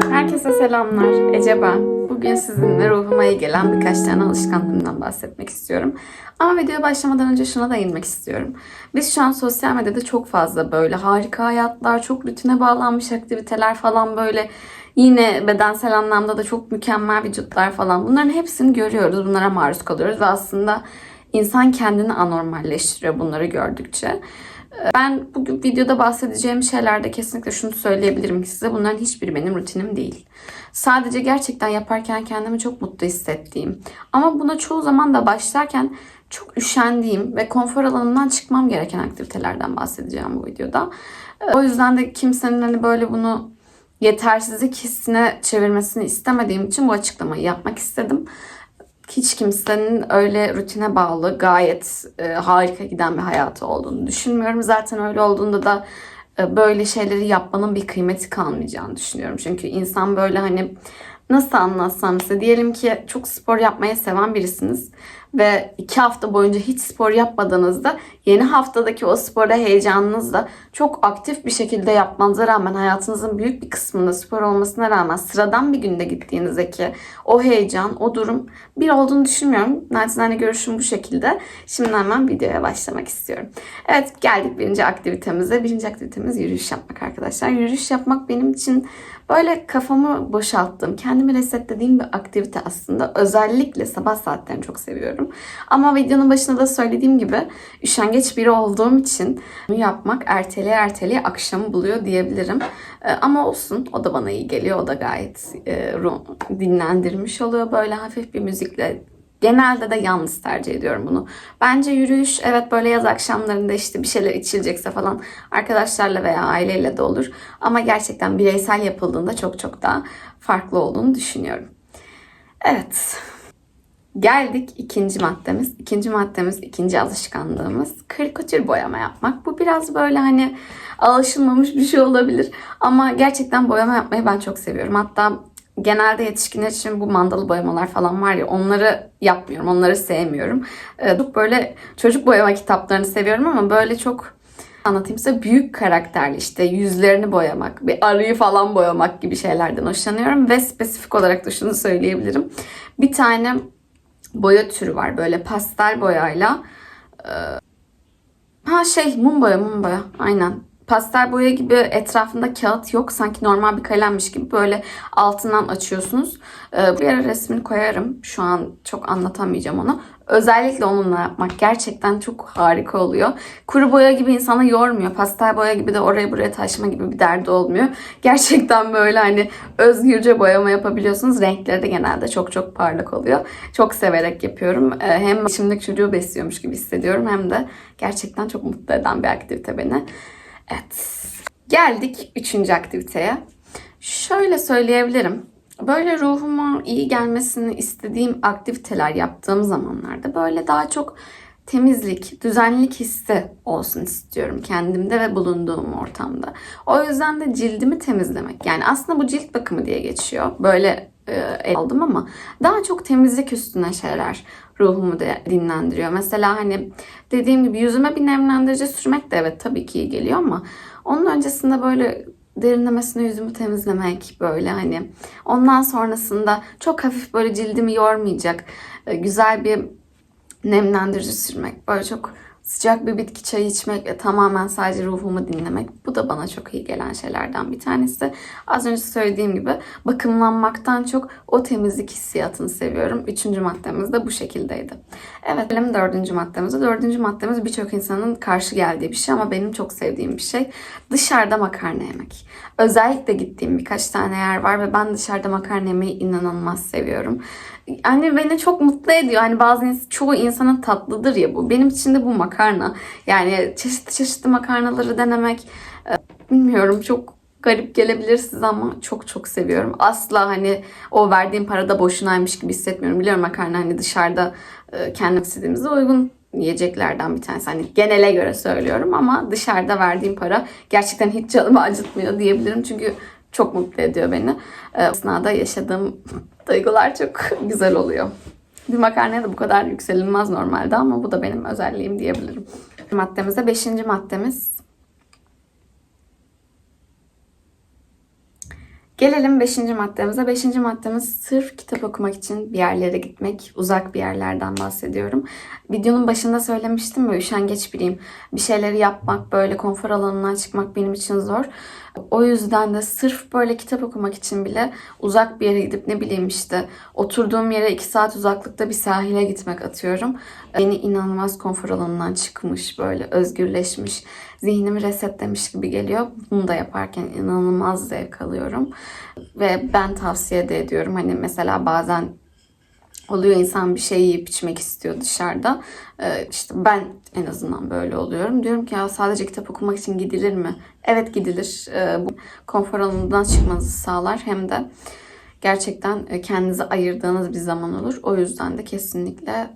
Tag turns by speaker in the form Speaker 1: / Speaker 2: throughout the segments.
Speaker 1: Herkese selamlar. Ece ben. Bugün sizinle ruhuma iyi gelen birkaç tane alışkanlığımdan bahsetmek istiyorum. Ama videoya başlamadan önce şuna da inmek istiyorum. Biz şu an sosyal medyada çok fazla böyle harika hayatlar, çok rutine bağlanmış aktiviteler falan böyle yine bedensel anlamda da çok mükemmel vücutlar falan bunların hepsini görüyoruz. Bunlara maruz kalıyoruz ve aslında insan kendini anormalleştiriyor bunları gördükçe. Ben bugün videoda bahsedeceğim şeylerde kesinlikle şunu söyleyebilirim ki size bunların hiçbiri benim rutinim değil. Sadece gerçekten yaparken kendimi çok mutlu hissettiğim ama buna çoğu zaman da başlarken çok üşendiğim ve konfor alanından çıkmam gereken aktivitelerden bahsedeceğim bu videoda. O yüzden de kimsenin hani böyle bunu yetersizlik hissine çevirmesini istemediğim için bu açıklamayı yapmak istedim hiç kimsenin öyle rutine bağlı gayet e, harika giden bir hayatı olduğunu düşünmüyorum. Zaten öyle olduğunda da e, böyle şeyleri yapmanın bir kıymeti kalmayacağını düşünüyorum. Çünkü insan böyle hani nasıl anlatsam size diyelim ki çok spor yapmayı seven birisiniz ve iki hafta boyunca hiç spor yapmadığınızda yeni haftadaki o spora heyecanınızla çok aktif bir şekilde yapmanıza rağmen hayatınızın büyük bir kısmında spor olmasına rağmen sıradan bir günde gittiğinizdeki o heyecan, o durum bir olduğunu düşünmüyorum. Naçizane görüşüm bu şekilde. Şimdi hemen videoya başlamak istiyorum. Evet geldik birinci aktivitemize. Birinci aktivitemiz yürüyüş yapmak arkadaşlar. Yürüyüş yapmak benim için böyle kafamı boşalttığım, kendimi resetlediğim bir aktivite aslında. Özellikle sabah saatlerini çok seviyorum. Ama videonun başında da söylediğim gibi üşengeç biri olduğum için bunu yapmak erteleye erteleye akşamı buluyor diyebilirim. Ee, ama olsun o da bana iyi geliyor. O da gayet e, dinlendirmiş oluyor böyle hafif bir müzikle Genelde de yalnız tercih ediyorum bunu. Bence yürüyüş evet böyle yaz akşamlarında işte bir şeyler içilecekse falan arkadaşlarla veya aileyle de olur. Ama gerçekten bireysel yapıldığında çok çok daha farklı olduğunu düşünüyorum. Evet. Geldik ikinci maddemiz. İkinci maddemiz, ikinci alışkanlığımız karikatür boyama yapmak. Bu biraz böyle hani alışılmamış bir şey olabilir. Ama gerçekten boyama yapmayı ben çok seviyorum. Hatta genelde yetişkinler için bu mandalı boyamalar falan var ya onları yapmıyorum. Onları sevmiyorum. Ee, çok böyle çocuk boyama kitaplarını seviyorum ama böyle çok anlatayım size büyük karakterli işte yüzlerini boyamak, bir arıyı falan boyamak gibi şeylerden hoşlanıyorum ve spesifik olarak da şunu söyleyebilirim. Bir tane boya türü var böyle pastel boyayla e, ha şey mum boya mum boya aynen pastel boya gibi etrafında kağıt yok. Sanki normal bir kalemmiş gibi böyle altından açıyorsunuz. Ee, bir ara resmini koyarım. Şu an çok anlatamayacağım onu. Özellikle onunla yapmak gerçekten çok harika oluyor. Kuru boya gibi insana yormuyor. Pastel boya gibi de oraya buraya taşıma gibi bir derdi olmuyor. Gerçekten böyle hani özgürce boyama yapabiliyorsunuz. Renkleri de genelde çok çok parlak oluyor. Çok severek yapıyorum. Ee, hem şimdiki çocuğu besliyormuş gibi hissediyorum hem de gerçekten çok mutlu eden bir aktivite beni. Evet. Geldik üçüncü aktiviteye. Şöyle söyleyebilirim. Böyle ruhuma iyi gelmesini istediğim aktiviteler yaptığım zamanlarda böyle daha çok temizlik, düzenlilik hissi olsun istiyorum kendimde ve bulunduğum ortamda. O yüzden de cildimi temizlemek. Yani aslında bu cilt bakımı diye geçiyor. Böyle e, aldım ama daha çok temizlik üstüne şeyler ruhumu de dinlendiriyor. Mesela hani dediğim gibi yüzüme bir nemlendirici sürmek de evet tabii ki iyi geliyor ama onun öncesinde böyle derinlemesine yüzümü temizlemek böyle hani. Ondan sonrasında çok hafif böyle cildimi yormayacak e, güzel bir nemlendirici sürmek böyle çok sıcak bir bitki çayı içmek ve tamamen sadece ruhumu dinlemek. Bu da bana çok iyi gelen şeylerden bir tanesi. Az önce söylediğim gibi bakımlanmaktan çok o temizlik hissiyatını seviyorum. Üçüncü maddemiz de bu şekildeydi. Evet benim dördüncü maddemiz. Dördüncü maddemiz birçok insanın karşı geldiği bir şey ama benim çok sevdiğim bir şey. Dışarıda makarna yemek. Özellikle gittiğim birkaç tane yer var ve ben dışarıda makarna yemeyi inanılmaz seviyorum. Yani beni çok mutlu ediyor. Hani bazı çoğu insanın tatlıdır ya bu. Benim için de bu makarna. Yani çeşitli çeşitli makarnaları denemek e, bilmiyorum çok garip gelebilir size ama çok çok seviyorum. Asla hani o verdiğim para da boşunaymış gibi hissetmiyorum. Biliyorum makarna hani dışarıda e, kendim istediğimizde uygun yiyeceklerden bir tanesi. Hani genele göre söylüyorum ama dışarıda verdiğim para gerçekten hiç canımı acıtmıyor diyebilirim. Çünkü çok mutlu ediyor beni. E, esnada yaşadığım duygular çok güzel oluyor. Bir makarnaya da bu kadar yükselinmez normalde ama bu da benim özelliğim diyebilirim. Maddemize beşinci maddemiz Gelelim 5. maddemize. 5. maddemiz sırf kitap okumak için bir yerlere gitmek, uzak bir yerlerden bahsediyorum. Videonun başında söylemiştim ya üşengeç biriyim. Bir şeyleri yapmak, böyle konfor alanından çıkmak benim için zor. O yüzden de sırf böyle kitap okumak için bile uzak bir yere gidip ne bileyim işte oturduğum yere 2 saat uzaklıkta bir sahile gitmek atıyorum. Beni inanılmaz konfor alanından çıkmış, böyle özgürleşmiş, zihnimi resetlemiş gibi geliyor. Bunu da yaparken inanılmaz zevk alıyorum. Ve ben tavsiye de ediyorum. Hani mesela bazen oluyor insan bir şey yiyip içmek istiyor dışarıda. Ee, işte ben en azından böyle oluyorum. Diyorum ki ya sadece kitap okumak için gidilir mi? Evet gidilir. Ee, bu konfor alanından çıkmanızı sağlar. Hem de gerçekten e, kendinize ayırdığınız bir zaman olur. O yüzden de kesinlikle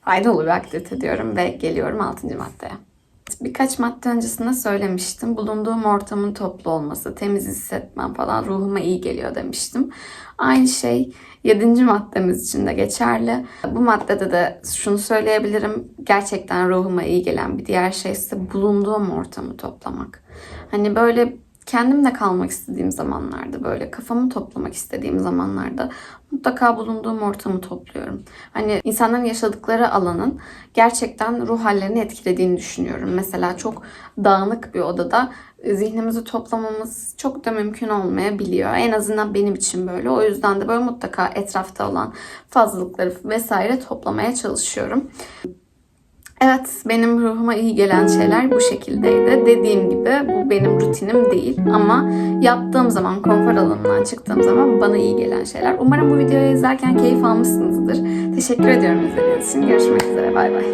Speaker 1: faydalı bir aktivite diyorum ve geliyorum 6. maddeye. Birkaç madde öncesinde söylemiştim. Bulunduğum ortamın toplu olması, temiz hissetmem falan ruhuma iyi geliyor demiştim. Aynı şey 7. maddemiz için de geçerli. Bu maddede de şunu söyleyebilirim. Gerçekten ruhuma iyi gelen bir diğer şey ise bulunduğum ortamı toplamak. Hani böyle kendimle kalmak istediğim zamanlarda böyle kafamı toplamak istediğim zamanlarda mutlaka bulunduğum ortamı topluyorum. Hani insanların yaşadıkları alanın gerçekten ruh hallerini etkilediğini düşünüyorum. Mesela çok dağınık bir odada zihnimizi toplamamız çok da mümkün olmayabiliyor. En azından benim için böyle. O yüzden de böyle mutlaka etrafta olan fazlalıkları vesaire toplamaya çalışıyorum. Evet, benim ruhuma iyi gelen şeyler bu şekildeydi. Dediğim gibi bu benim rutinim değil ama yaptığım zaman, konfor alanından çıktığım zaman bana iyi gelen şeyler. Umarım bu videoyu izlerken keyif almışsınızdır. Teşekkür ediyorum izlediğiniz için. Görüşmek üzere, bay bay.